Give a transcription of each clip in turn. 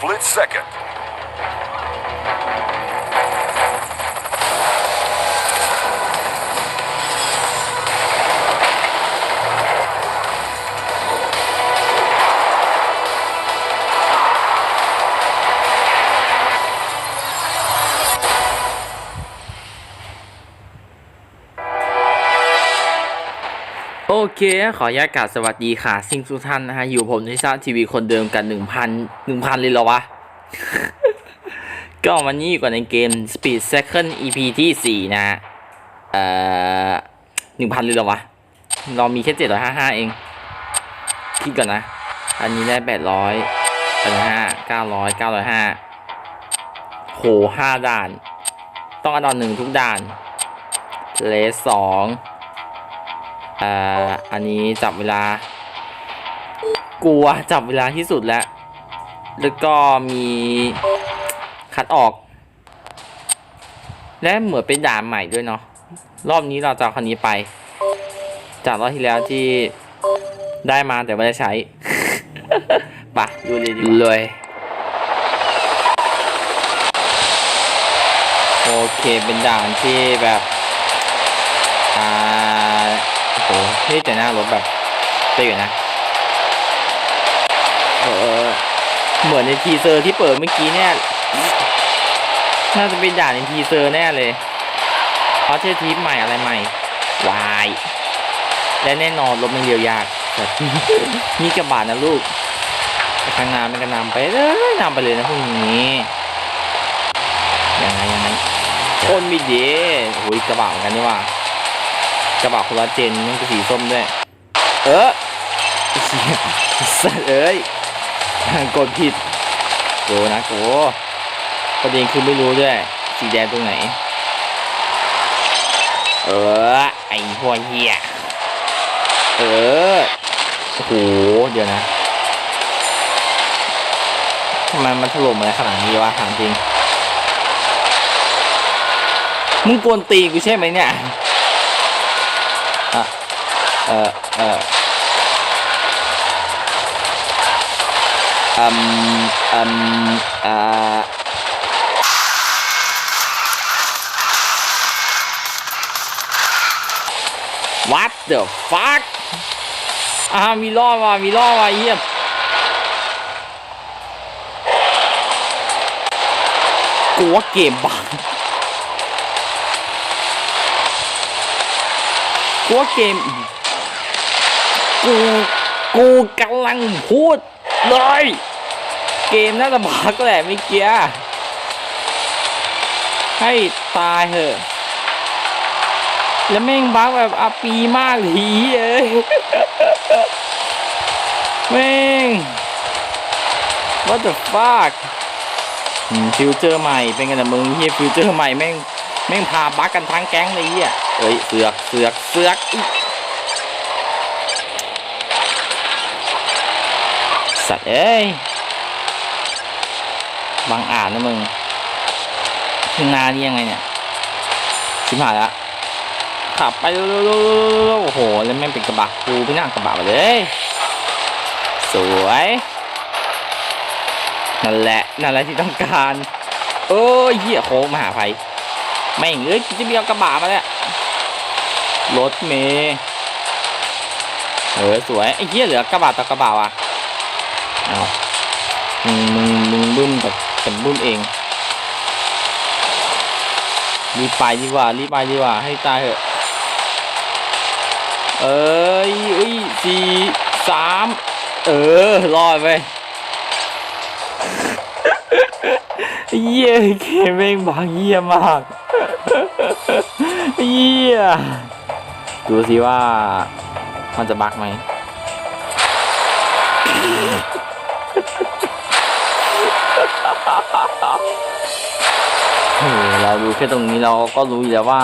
time on Split Second. เค ขออนุญาตกราสวัสดีค่ะ สิ่งทุกท่านนะฮะ อยู่ผมที่ซ่าทีวีคนเดิมกันหนึ่งพันหนึ่งพันเลยเหรอวะ ก็วันนี้อยู่กันในเกม Speed Second EP ที่สี่นะฮะ เอ่อหนึ่งพันเลยเหรอวะ เรามีแค่เจ็ดร้อยห้าห้าเอง คิดก่อนนะ อันนี้ได้แปดร้อยแปดห้าเก้าร้อยเก้าร้อยห้าโหห้าด่าน ต้องอันดับหนึ่งทุกด่าน เลสสอง อ่าอันนี้จับเวลา กลัวจับเวลาที่สุดแล้ว แล้วก็มีคัดออก และเหมือนเป็นด่านใหม่ด้วยเนาะรอบนี้เราจะคันนี้ไป จากรอบที่แล้วที่ได้มาแต่ไม่ได้ใช้ปะดูเลยดีกว่าเลยโอเคเป็นด่านที่แบบ อ่า โหเฮ้ยแต่หน้ารถแบบเป๊ะอยู่นะเออเหมือนในทีเซอร์ที่เปิดเมื่อกี้เนี่ยน่าจะเป็นด่านในทีเซอร์แน่เลยเพราะเททีปใหม่อะไรใหม่วายและแน่นอนรถมันเดียวยากแต่นี่กระบาดนะลูกไปข้างน้ามันก็นำไปเลยนำไปเลยนะพวกนี้ยังไงยังไงคนมีเดโอ้ยกระบะเหมือนกันนี่ว่า กระบะคนละเจนมันก็สีส้มด้วย เออสีสัตว์เอ้ยกดผิดโกนะโกประเด็นคือไม่รู้ด้วย สีแดงตรงไหน เออ ไอ้พวเหี้ย เออ โอ้โห เดี๋ยวนะทำไมมันถล่มอะไรขนาดนี้วะถามจริง มึงกวนตีกูใช่ไหมเนี่ย เออเอออืมอืมอ่า what the fuck อ่ามีล่อว่ะมีล่อว่ะเยี่ยม กู กูกำลังพูดเลย เกมน่าจะบักแหละเมื่อกี้ให้ตายเถอะ แล้วแม่งบักแบบอาปีมากทีเอ้ยแม่ง what the fuck ฟิวเจอร์ใหม่เป็นไงนะมึงเฮียฟิวเจอร์ใหม่แม่งแม่งพาบักกันทั้งแก๊งเลยเฮียเอ้ยเสือกเสือกเสือกอีก สัตว์เอ้ยบางอ่านนะมึงข้างนานี่ยังไงเนี่ยชิบหายละขับไปเร็วๆโอ้โห แล้วแม่งเป็นกระบะกูไปนั่งกระบะมาเลย สวย นั่นแหละ นั่นแหละที่ต้องการ โอ้ยเหี้ยโค้งมหาภัยแม่งเอ้ยจะมีเอากระบะมาแล้วรถเมย์เออสวยไอ้เหี้ยเหลือกระบะต่อกระบะว่ะ เอามึงมึงมึงบึ้มกับเป็นบึ้มเองรีบไปดีกว่ารีบไปดีกว่าให้ตายเถอะเอ้ยเอ้ยสี่สามเออรอดไปเยี่ยเกมเองบางเยี่ยมากเยี่ยดูสิว่ามันจะบักไหม เฮ้ยเราดูแค่ตรงนี้เราก็รู้อยู่แล้วว่า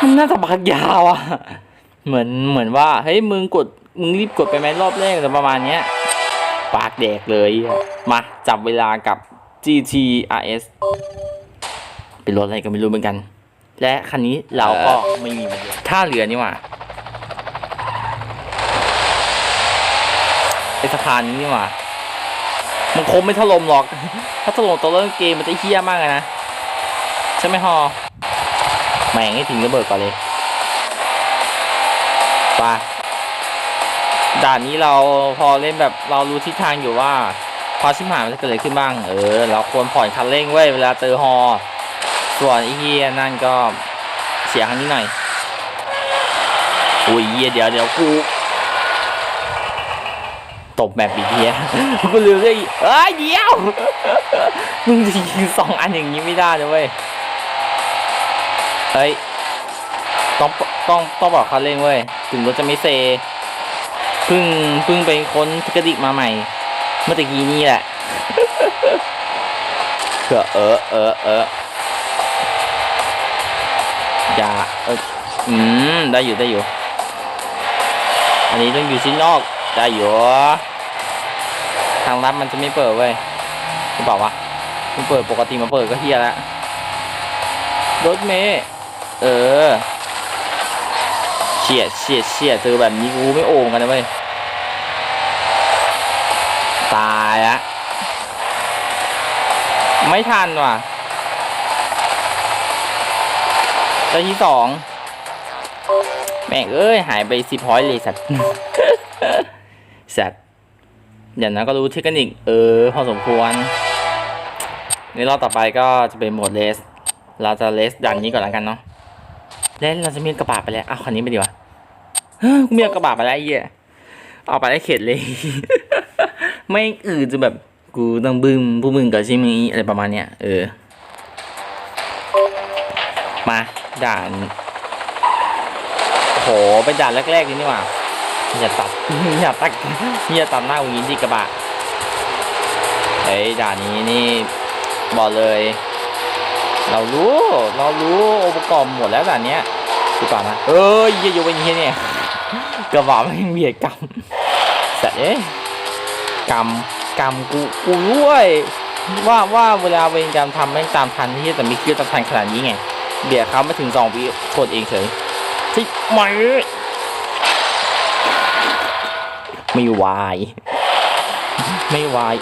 มันน่าจะพักยาวอะ เหมือนเหมือนว่าเฮ้ยมึงกดมึงรีบกดไปไหมรอบแรกอะไรประมาณเนี้ย ปากแดกเลยอะมาจับเวลากับ GT RS เป็นรถอะไรก็ไม่รู้เหมือนกัน และคันนี้เราก็ไม่มีมันเลยท่าเรือนี่หว่าไอสะพานนี้นี่หว่า มันคงไม่ถล่มหรอก ถ้าถล่มตัวเริ่มเกมมันจะเฮี้ยมากเลยนะ ใช่ไหมฮอแม่งให้ทิ้งระเบิดก่อนเลยไปด่านนี้เราพอเล่นแบบเรารู้ทิศทางอยู่ว่าพอชิมหายมันจะเกิดอะไรขึ้นบ้าง เออ เราควรผ่อนคันเร่งเว้ยเวลาเจอฮอ ส่วนไอ้เฮียนั่นก็เสียงนี้หน่อยอุ้ยเหี้ยเดี๋ยวเดี๋ยวกู ตบแบบอีเฮียกูลืมเลยเอ้ยเดียว มึงจะยิงสองอันอย่างนี้ไม่ได้นะเว้ยเฮ้ย ต้องต้องต้องบอกเขาเร่งเว้ย ถึงรถจะไม่เซพิ่งพิ่งไปค้นเทคนิคมาใหม่ เมื่อตะกี้นี่แหละเผื่อเออเออเอออย่าเอออืม ได้อยู่ได้อยู่ อันนี้ต้องอยู่ชิ้นนอก ได้อยู่ทางลับมันจะไม่เปิดเว้ยหรือเปล่าวะมันเปิดปกติมาเปิดก็เฮียล้วรถเมย์เออเฉียดเฉียดเฉียดเจอแบบนี้กูไม่โอ่งกันนะเว้ยตายละไม่ทันว่ะตัวที่สองแม่งเอ้ย หายไปสิบพอยเลยสัตว์ สัตว์อย่างนั้นก็รู้เทคนิคเออพอสมควร ในรอบต่อไปก็จะเป็นโหมดเลส เราจะเลสดันนี้ก่อนแล้วกันเนาะเลสเราจะมีกระบะไปแล้วอ้าคันนี้ไปดีกว่าเฮ้ยกูมีกระบะไปแล้วไอ้เหี้ยเอาไปได้เข็ดเลย ไม่อื่นจะแบบกูต้องบึ้มผู้มึงกับช่ไหมอะไรประมาณเนี้ยเออ มาด่านโหเป็นด่านแรกๆนี่นี่หว่า อย่าตัดอย่าตัดอย่าตัดหน้าวินที่กระบะเฮ้ยด่านนี้นี่บอกเลย เรารู้เรารู้องค์ประกอบหมดแล้วด่านเนี้ยคือป่านะเอ้ยอย่าอยู่เป็นเฮียเนี่ยกระบะไม่งเบียดกำสัตว์เอ้ยกำกำกูกูรู้วยว่าว่าเวลาเวรกรรมทำแม่งตามทันที่แต่ม่คิว่าจะทันขนาดนี้ไงเบียดเขาไม่ถึงสองวิโทษเองเฉยที่ไม่ ไม่ไหวไม่วาย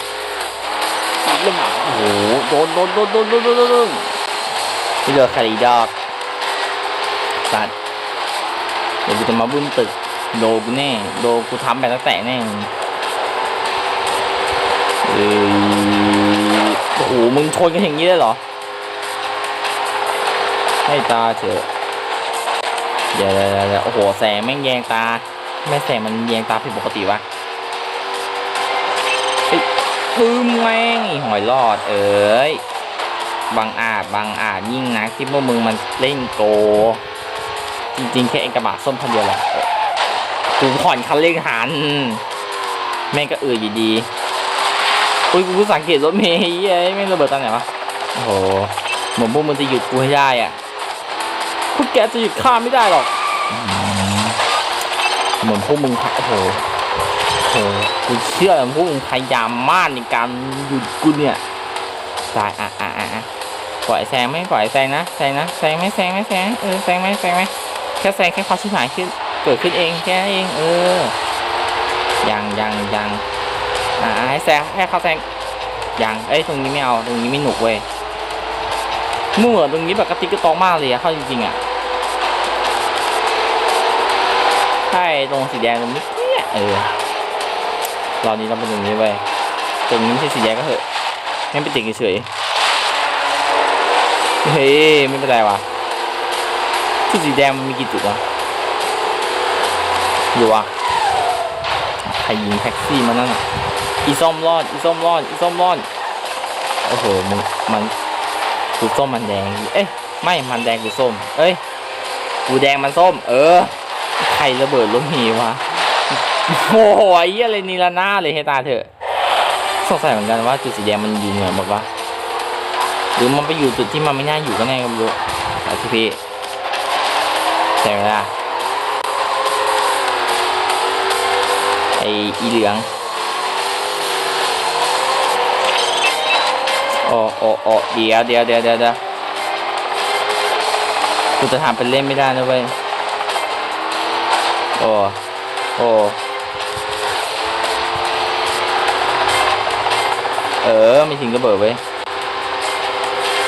เล่นหมาโอ้โหโดนโดนโดนโดนโดนโดนโดนนี่เดือดใครดอกสัตว์เดี๋ยวกูจะมาบุ้นตึกโดกูแน่โดกูทำแบบตั้งแต่แน่เออโอ้โหมึงชนกันอย่างนี้ได้เหรอ ให้ตาเถอะเดี๋ยวเดี๋ยวโอ้โหแสงแม่งแยงตา ไม่แสงมันแยงตาผิดปกติวะเอ้ยปื้มแม่งหอยรอด เอ้ยบางอาจบางอาจยิ่งนักที่พวกมึงมันเล่นโก จริง ๆ แค่เอกระบะส้มคันเดียวแหละกูผ่อนคันเร่งหัน แม่งก็เอืออยู่ดีอุ้ยกูสังเกตรถเมย์เฮ้ยแม่งระเบิดตอนไหนวะโอ้โหเหมือนพวกมึงจะหยุดกูให้ได้อะพวกแกจะหยุดข้าไม่ได้หรอก เหมือนพวกมึงโอ้โหโอ้โหกูเชื่อเลยพวกมึงพยายามมากในการหยุดกูเนี่ยตายอะอะอะปล่อยแซงไหมปล่อยแซงนะแซงนะแซงไหมแซงไหมแซงเออแซงไหมแซงไหมแค่แซงแค่ความชิบหายขึ้นเกิดขึ้นเองแค่เองเออยังยังยังอะให้แซงให้เขาแซงยังเอ้ยตรงนี้ไม่เอาตรงนี้ไม่หนุกเว้ยเมื่อตรงนี้แบบกระติกกระตองมากเลยอะเข้าจริงๆอะ ใช่ตรงสีแดงตรงนี้เนี่ยเออรอบนี้เราเป็นตรงนี้เว้ตรงนี้ไม่ใช่สีแดงก็เถอะไม่เป็นติดเฉยๆเฮ้ยไม่เป็นไรวะที่สีแดงมันมีกี่จุดวะอยู่วะใครยิงแท็กซี่มานั่นอะอีส้มรอดอีส้มรอดอีส้มรอดโอ้โหมึงมันกูส้มมันแดง เอ้ยไม่มันแดงกูส้ม เอ้ยกูแดงมันส้ม เออ รระเบิดรถเมีวะโอ้โหไอ้เหี้ยอะไรนีละหน้าเลยให้ตาเถอะสงสัยเหมือนกันว่าจุดสีแดงมันอยู่เหนือหมดวะหรือมันไปอยู่จุดที่มันไม่น่าอยู่ก็แน่ก็ไม่รู้สาธิพี่ใช่ไหมล่ะไออีเหลืองโอ้โอ้โอ้เดี๋ยวเดี๋ยวเดี๋ยวเดี๋ยวเดี๋ยวกูจะทำเป็นเล่นไม่ได้นะเว้ย โอ้ โอ้ เออ ไม่ทิ้งระเบิดไว้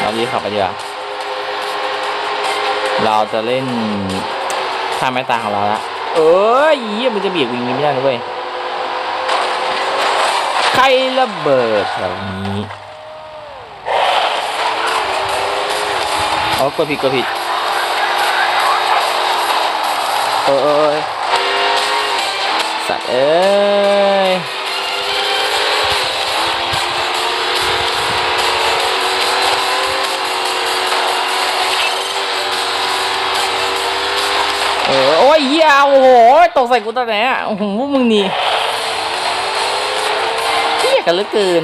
เรารีขับไปดีกว่าเราจะเล่นท่าไม้ตาของเราละเอ้ยเหี้ยมันจะเบียดวิ่งนี้ไม่ได้นะเว้ยใครระเบิดแถวนี้เอกดผิดกดผิด เออเออ เอ้ยเออโอ้ยเหี้ยโอ้โหตกใส่กูตอนไหนอะโอ้โหพวกมึงนี่เหี้ยกันเหลือเกิน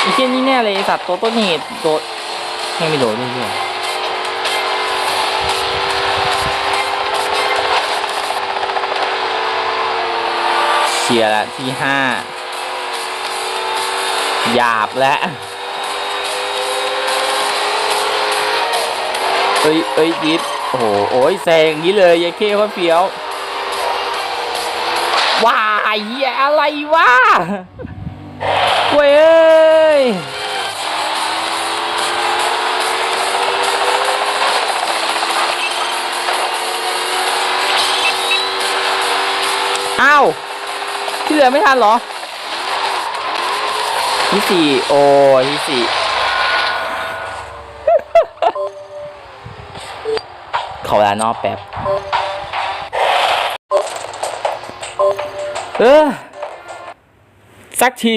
ไอ้เหี้ยนี่แน่เลยไอ้สัตว์ตัวต้นเหตุโดดไม่ไม่โดดด้วยเหี้ย ชียร์ละที่ห้าหยาบแล้วเอ้ยเอ้ยดิฟโอ้โหโอ้ยแซงอย่างนี้เลยยายเคว่าเฟี้ยวว้ายเยอะไรวะเว้ยอ้าว เหลือไม่ทันเหรอที่สี่โอ้ที่สี่ขอเวลานอกแป๊บ เออ สักที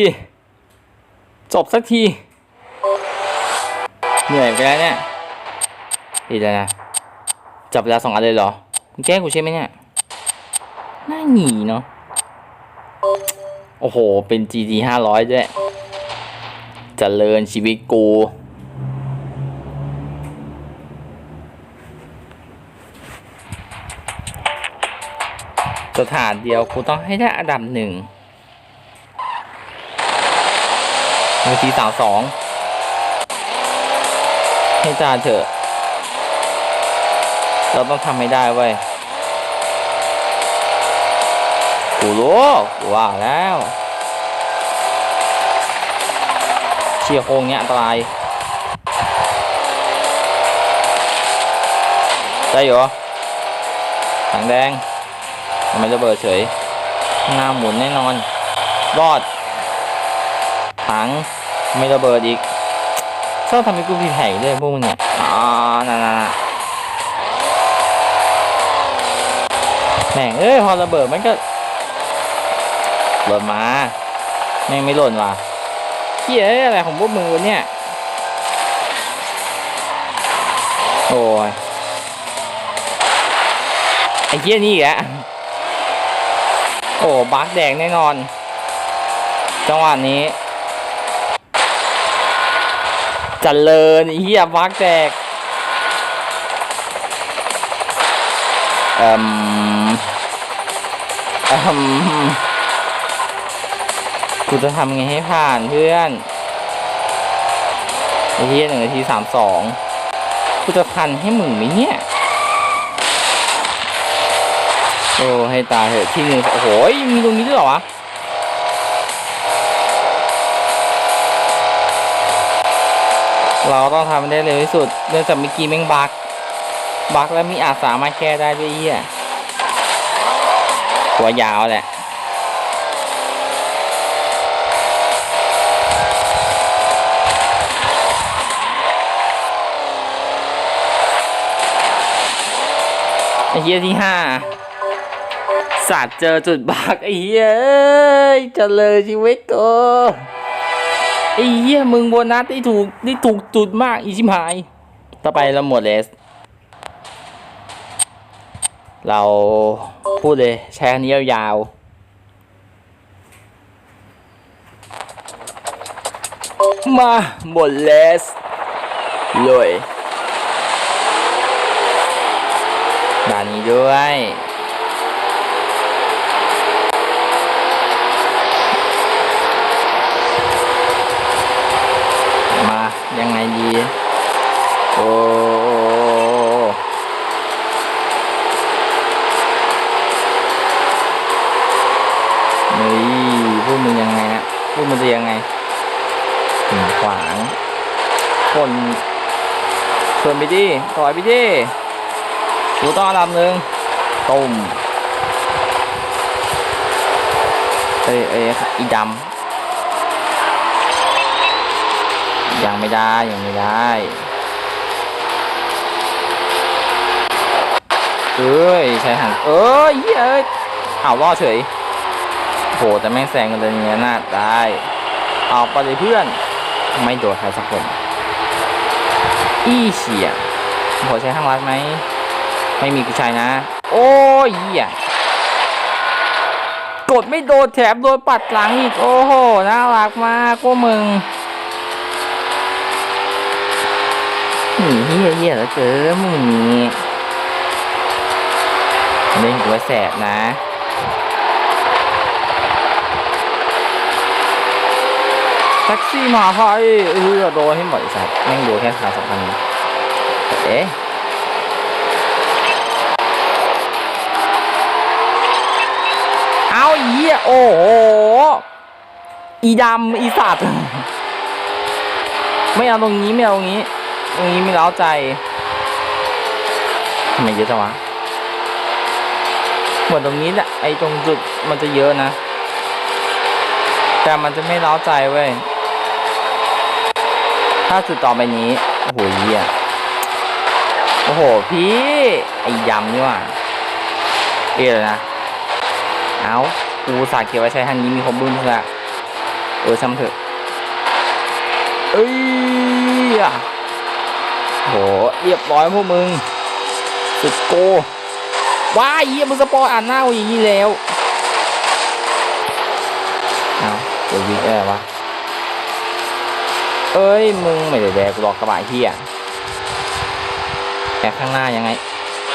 จบสักที เหนื่อยไปแล้วเนี่ยดีแล้วนะ จับเวลาสองอันเลยเหรอ แก้กูใช่ไหมเนี่ย น่าหนีเนาะ โอ้โห เป็น GT ห้าร้อยด้วยจเจริญชีวิตกู สถานเดียวกูต้องให้ได้อันดับหนึ่งนาทีสามสองให้จานเถอะ เราต้องทำให้ได้เว้ย กูรู้กูว่าแล้วเชียโค้งเนี้ยอันตรายได้เหรอถังแดงทำไมระเบิดเฉยหน้าหมุนแน่นอน รอด ถังไม่ระเบิดอีกชอบทำให้กูผิดแผกด้วยพวกมึงเนี่ยอ๋อนั่นๆแม่งเอ้ยพอระเบิดมันก็ หล่นมาแม่งไม่หล่นว่ะเฮียเอ้ยอะไรของพวกมึงวะเนี่ยโอ้ยไอ้เฮียนี่อีกแล้วโอ้บักแดงแน่นอน จังหวะนี้จันเลยไอ้เฮียบักแดกเอ่มเอ่ม กูจะทำไงให้ผ่านเพื่อนไอ้เฮียหนึ่งนาทีสามสองกูจะทันให้มึงไหมเนี่ย โอ้ให้ตายเถอะที่หนึ่งโอ้โหมีตรงนี้ด้วยเหรอวะเราต้องทำได้เร็วที่สุด เนื่องจากเมื่อกี้แม่งบักบักแล้วมีอาจสามารถแก้ได้ด้วยเหี้ยตัวยาวแหละ ไอ้เหี้ยที่ห้าสัตว์เจอจุดบักไอ้เหี้ยเอ้ยเจริญชีวิตกูไอ้เหี้ยมึงโบนัสได้ถูกได้ถูกจุดมากอีชิมหาย ต่อไปเราหมดเลส เราพูดเลยใช้อันนี้ยาวมาหมดเลสเลยด่า นี้ด้วยมายังไงดีโอ้เฮ้ยพวกมึงยังไงฮะพวกมึงจะยังไงขวางคนชวนไปดิต่อยไปดิ กูต้องอันดับหนึ่งตุ่มเอ้ยเอ้ยอีดำยังไม่ได้ยังไม่ได้เอ้ยใช้หันเอ้ยเหี้เอ้ยเอาล่อเฉยโหแต่แม่งแซงกันเลยเนี่ยน่าได้เอาไปเลยเพื่อนไม่โดดใครสักคน อีเฉียหัวใช้ข้างรัดไหม ไม่มีกูใช้นะ โอ้ยเหี้ยกดไม่โดนแถมโดนปัดหลังอีก โอ้โห น่ารักมากพวกมึงหนีเฮียเฮียแล้วเจอมึงนี่เล่นกูไว้แสบนะแท็กซี่มาไฟเออโดนให้หมดสัตว์แม่งโดนแค่ขาสองพันเอ๊ะ เอาอีเหี้ยโอ้โห อีดำอีสัตว์ ไม่เอาตรงนี้ไม่เอาตรงนี้ ตรงนี้ไม่เล้าใจทำไมเยอะจังวะเหมือนตรงนี้แหละไอ้ตรงจุดมันจะเยอะนะ แต่มันจะไม่เล้าใจเว้ย ถ้าจุดต่อไปนี้ โอ้โหเหี้ยโอ้โห พี่ ไอ้ยำนี่ว่ะเอ๊ะเลยนะเอา กูสาเก็บไว้ใช้ทางนี้มีครบรุ่นเพื่อเออช่างเถอะเอ้ยอะโหเรียบร้อยพวกมึง สุดโกว้าเยี่ยมึงสปอยอ่านหน้ากูอย่างนี้แล้วเอาเดี๋ยววิ่งอะไรวะเอ้ยมึงไม่ได้แดกกูหรอกกระบะเฮียแกข้างหน้ายังไง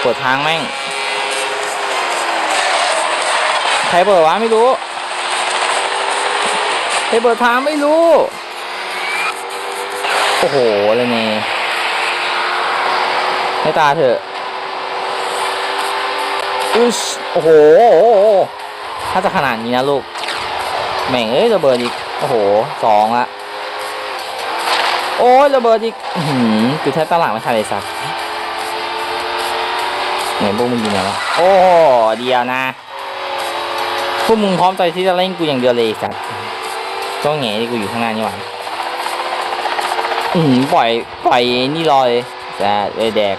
เปิดทางแม่ง ใครเปิดวะไม่รู้ใครเปิดทางไม่รู้ โอ้โหเลยเนี่ให้ตาเถอะอึชโอ้โห ถ้าจะขนาดนี้นะลูก แม่งเอ้ยระเบิดอีก โอ้โหสองละโอ้ยระเบิดอีกหือคือแทบตลาดไม่ทันเลยสักไหนพวกมึงอยู่ไหนวะโอ้เดียวนะ พวกมึงพร้อมใจที่จะเล่นกูอย่างเดียวเลยสัตว์ก็แง่ที่กูอยู่ข้างหน้านี่หว่าอืมปล่อยปล่อยนี่รอยแต่เลยแดก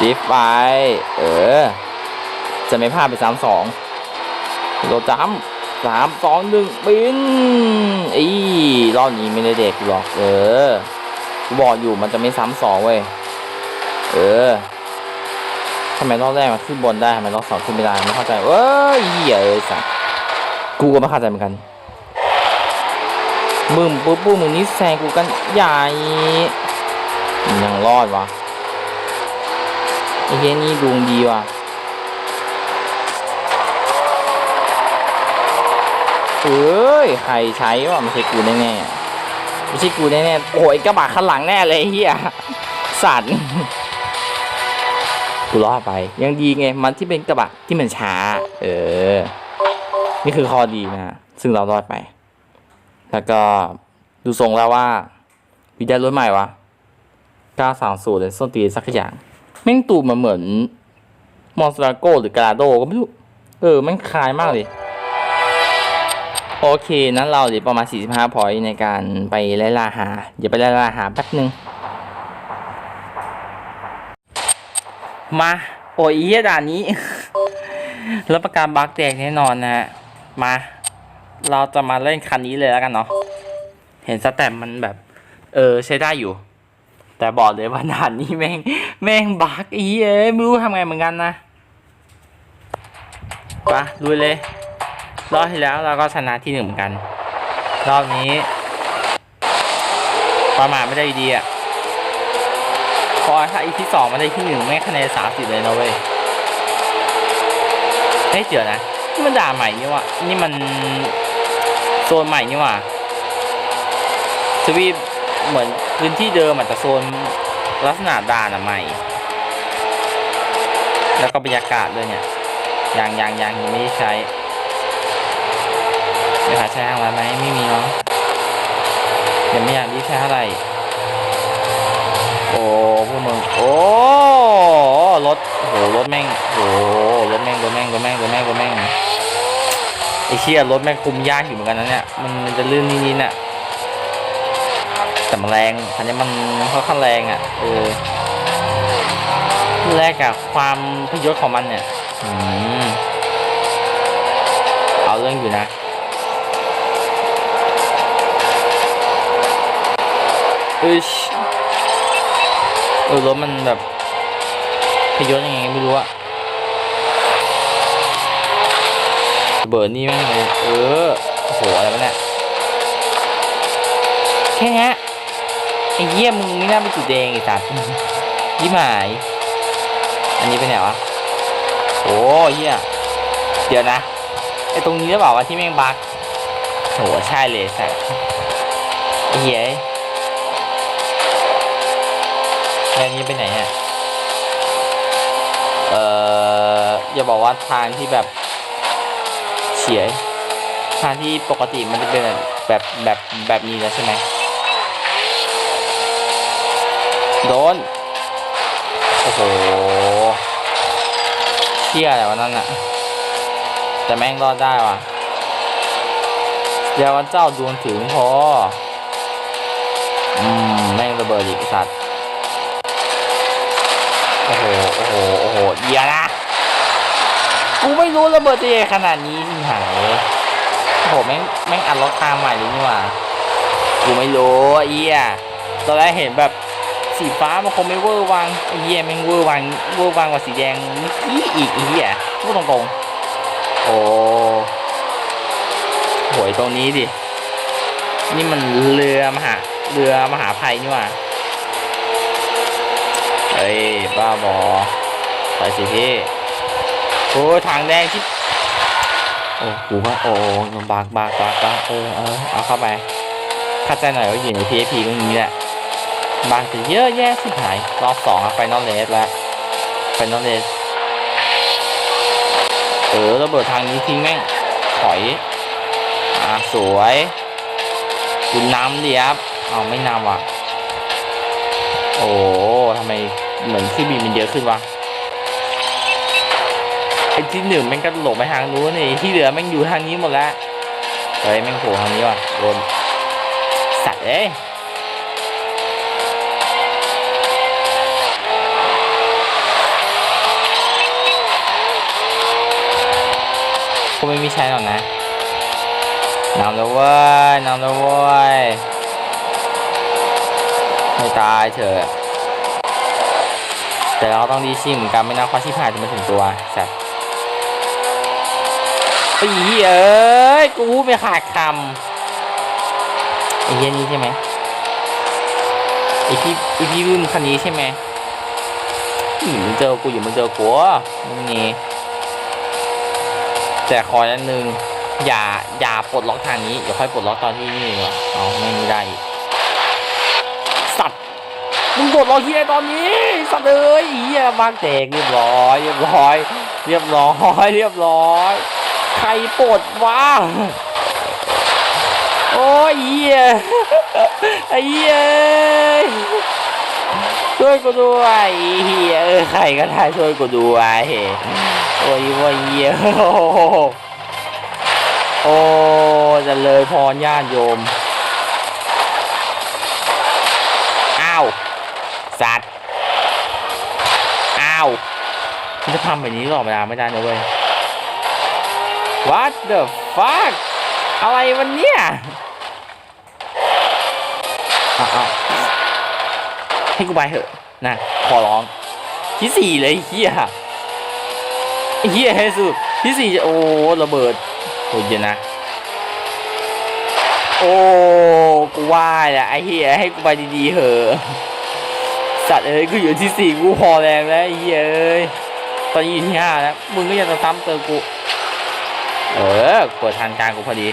ดิฟไปเออ จะไม่พลาดไปสามสองโดจ้ำสามสองหนึ่งบินอีรอบนี้ไม่ได้เด็กหรอก เออบอกอยู่มันจะไม่ซ้ำสองเว้ย เออ ทำไมรอบแรกมันขึ้นบนได้ทำไมรอบสองขึ้นไม่ได้ไม่เข้าใจเอ้ยเหี้ยเอ้ยสัสกูก็ไม่เข้าใจเหมือนกันมึงปุ๊บปุ๊บมึงนี่แซงกูกันใหญ่ยังรอดวะไอ้เฮียนี่ดวงดีวะเอ้ยใครใช้วะไม่ใช่กูแน่ๆไม่ใช่กูแน่ๆโอ้ยกระบะข้างหลังแน่เลยเฮียสัตว์ กูรอดไป ยังดีไง มันที่เป็นกระบะที่มันช้า เออ นี่คือข้อดีนะซึ่งเรารอดไป แล้วก็ดูทรงแล้วว่าวิได้รถใหม่วะ930เลยส้นตีสักอย่าง แม่งตูดมันเหมือน มอนสเตอร์โกหรือกาลาโดก็ไม่รู้ เออม่งคล้ายมากเลย โอเค นั้นเราเดี๋ยวประมาณ 45พอยต์ในการไปไล่ล่าหา เดี๋ยวไปไล่ล่าหาแป๊บนึง มาโอ้ยด่านนี้ รับประกันบักแตกแน่นอนนะฮะมา เราจะมาเล่นคันนี้เลยแล้วกันเนาะเห็นสแตมมันแบบ เออใช้ได้อยู่ แต่บอกเลยว่าด่านนี้แม่ง แม่งบักอีเอ้ยไม่รู้ทำไงเหมือนกันนะไปะดูเลย รอบที่แล้วเราก็ชนะที่หนึ่งเหมือนกัน รอบนี้ ประมาทไม่ได้ดีอะ ราะถ้าอีที่สองมันได้ที่หนึ่งแม่คะแนนสามสิบเลยนะเว้ยเฮ้ยเดี๋ยวนะนี่มันด่าใหม่นี่วะนี่มันโซนใหม่นี่วะทวีปเหมือนพื้นที่เดิมอาจจะโซนลักษณะด่านอะใหม่ แล้วก็บรรยากาศด้วยเนี่ยอยังอยังอยังยังไม่ใช้มีใครใช้ทางร้านไหมไม่มีเนาะยังไม่อยากรีบใช้เท่าไหร่โอ้ ชี่ยรถแม่งคุมยากอยู่เหมือนกันนะเนี่ย มันมันจะลื่นนิดๆน่ะแต่มันแรงคันนี้มันค่อนข้างแรงอะเออแลกกับความพยศของมันเนี่ยอเอาเรื่องอยู่นะเอ้ยเออรถมันแบบพยศยังไงไม่รู้อะ เบิร์นี่แม่งเลยเออโอ้โหอะไรวะเนี่ยแค่นี้ไอ้เยี่ยมึงไม่น่าไปจุดแดงไอ้สัตว์ยี่หมาย อันนี้ไปไหนวะโอ้เหี้ยเดี๋ยวนะไอ้ตรงนี้หรือเปล่าวะที่แม่งบักโหใช่เลยสัตว์ไอ้เหี้ยแล้วนี้ไปไหนอะเอ่ออย่าบอกว่าทางที่แบบ เฉียงทางที่ปกติมันจะเป็นแบบแบบแบบนี้แล้วใช่ไหมโดน โอ้โหเชี่ยอะไรวะนั่นอะแต่แม่งรอดได้ว่ะเดี๋ยววันเจ้าดวงถึงพออืมแม่งระเบิดอีกสัตว์ รู้ระเบิดจะใหญ่ขนาดนี้ที่หายโอ้โหแม่งแม่งอัดล็อกทางใหม่เลยนี่หว่ากูไม่รู้ไอ้เหี้ยตอนแรกเห็นแบบสีฟ้ามันคงไม่เวอร์วังไอ้เหี้ยแม่งเวอร์วังเวอร์วังกว่าสีแดงเมื่อกี้อีกไอ้เหี้ยพูดตรงๆโอ้โหยตรงนี้ดินี่มันเรือมหาเรือมหาภัยนี่หว่าเฮ้ยบ้าบอไปสิพี่ โอ้ทางแดงชิบโอ้กูว่าโอ้บากบากบากบากเออเออเอาเข้าไปเข้าใจหน่อยว่าอยู่ใน PSP ก็อย่างนี้แหละบางจะเยอะแยะสิหายรอบสองอะไฟนอลเลสแล้วไฟนอลเลสเออระเบิดทางนี้ทิ้งแม่งถอยอ่าสวยคุณน้ำดิครับเอาไม่น้ำว่ะ โอ้ทำไมเหมือนที่บินมันเยอะขึ้นวะ ที่หนึ่งแม่งก็หลบไปทางนู้นนี่ที่เหลือแม่งอยู่ทางนี้หมดแล้วเฮ้ยแม่งโผล่ทางนี้ว่ะโดนสัตว์เอ้ยคงไม่มีใช้หรอกนะนำแล้วเว้ยนำแล้วเว้ยไม่ตายเถอะแต่เราต้องดีชิมเหมือนกันไม่น่าคว้าชิพหายจะมาถึงตัวสัตว์ ไอ้ยี่เอ้ยกูไม่ขาดคำไอ้เหี้ยนี้ใช่ไหมไอ้พี่ไอ้พี่รุ่นคันนี้ใช่ไหมอืมมึงเจอกูอยู่มึงเจอกูมึงนี่แต่ขออันหนึ่งอย่าอย่าปลดล็อกทางนี้เดี๋ยวค่อยปลดล็อกตอนที่นี่ดีกว่าเอาไม่มีได้อีกสัตว์มึงกดรอเฮียตอนนี้สัตว์เอ้ยเฮียบางแตกเรียบร้อย เรียบร้อย เรียบร้อยเรียบร้อย ใครปลดวะโอ้ยเฮียไอ้เฮียช่วยกูด้วยเฮียเออใครก็ได้ช่วยกูด้วยโอ้ยว่าเฮียโอ้โหโอ้จะเลยพรญาติโยมอ้าวสัตว์อ้าวจะทำแบบนี้ตลอดเวลาไม่ได้นะเว้ย What the fuck อะไรวันเนี้ยอ้าวให้กูไปเถอะนะขอร้องที่สี่เลยเฮียเฮียให้สุที่สี่จะโอ้ระเบิดโอ้ยเดี๋ยนะ โอ้กูว่าแหละไอ้เฮียให้กูไปดีๆเถอะสัตว์เอ้ยกูอยู่ที่สี่กูพอแรงแล้วเหี้ยเอ้ยตอนนี้อยู่ที่ห้าแล้วมึงก็ยังจะซ้ำเติมกู เออเปิดทางกลางกูพอดี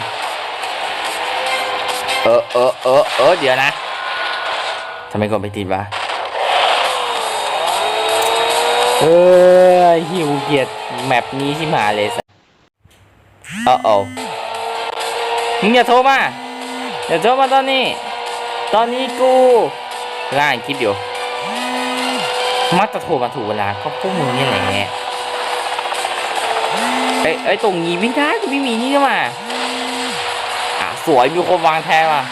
เออเออเออเออเดี๋ยวนะทำไมกดไปติดวะเออหิวเกียดแมปนี้ที่มาเลยสัสเออโอมึงอย่าโทรมาอย่าโทรมาตอนนี้ ตอนนี้กูล่างคลิปอยู่มักจะโทรมาถูกเวลาก็พวกมึงนี่แหละ เอ้ยเอ้ยตรงนี้ไม่ได้กูไม่มีนี่มาอะสวยมีคนวางแทนว่ะ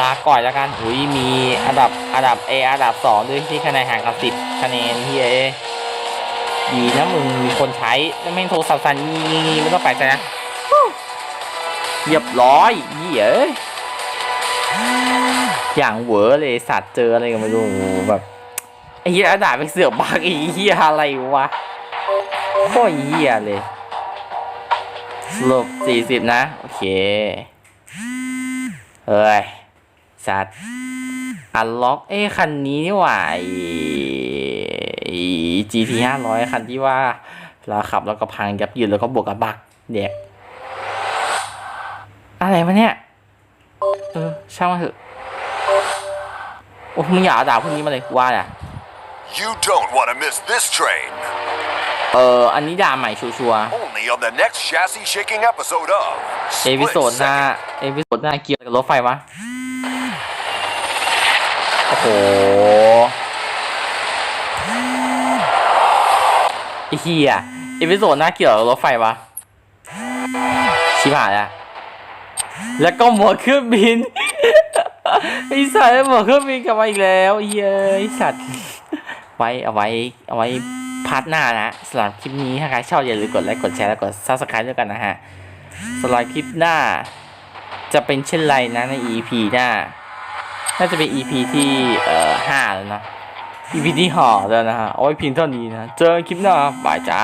ลาก่อนแล้วกันอุ้ยมีอันดับอันดับเออันดับสองด้วยที่คะแนนห่างกันสิบคะแนนที่เอดีนะมึงมีคนใช้แล้วแม่งโทรศัพท์สั่นงี้ไม่ต้องไปใจนะเรียบร้อยเหี้ยเอ้ยอย่างเหวอเลยสัตว์เจออะไรกันไม่รู้แบบไอ้เหี้ยด่าไปเสือกบักไอ้เหี้ยอะไรวะโคตรเหี้ยเลย สลบสี่สิบนะ โอเค เฮ้ย สัตว์ อันล็อก เอ้คันนี้นี่หว่าไอ้ไอ้ GT ห้าร้อยคันที่ว่าเราขับแล้วก็พังยับเยินแล้วก็บวกกับบักเด็ก อะไรวะเนี่ย เออ ช่างมันเถอะ โอ้มึงอย่าเอาด่าพวกนี้มาเลยกูว่าอะ You don't want to miss this train. เออ อันนี้ด่าใหม่ชัวร์ Only on the next chassis shaking episode of ๆเอพิ Split โซดหน้า Second. เอพิโซดหน้าเกี่ยวกับรถไฟวะโอ้โหไอ้เหี้ยเอพิโซดหน้าเกี่ยวกับรถไฟวะชิบหายแล้วแล้วก็หมวกเครื่องบินไอ้สัตว์หมวกเครื่องบินกลับมาอีกแล้วไอ้เหี้ยไอ้สัตว์ไว้เอาไว้เอาไว้พาร์ทหน้านะสำหรับคลิปนี้ถ้าใครชอบอย่าลืมกดไลค์กดแชร์และกดซับสไคร b e ด้วยกันนะฮะสำหรับคลิปหน้า จะเป็นเช่นไรนะใน EP หน้า น่าจะเป็น EP ที่เอ่อห้าแล้วนะ EP ที่ห่อแล้วนะฮะเอาไว้เพียงเท่านี้นะ เจอคลิปหน้าบายจ้า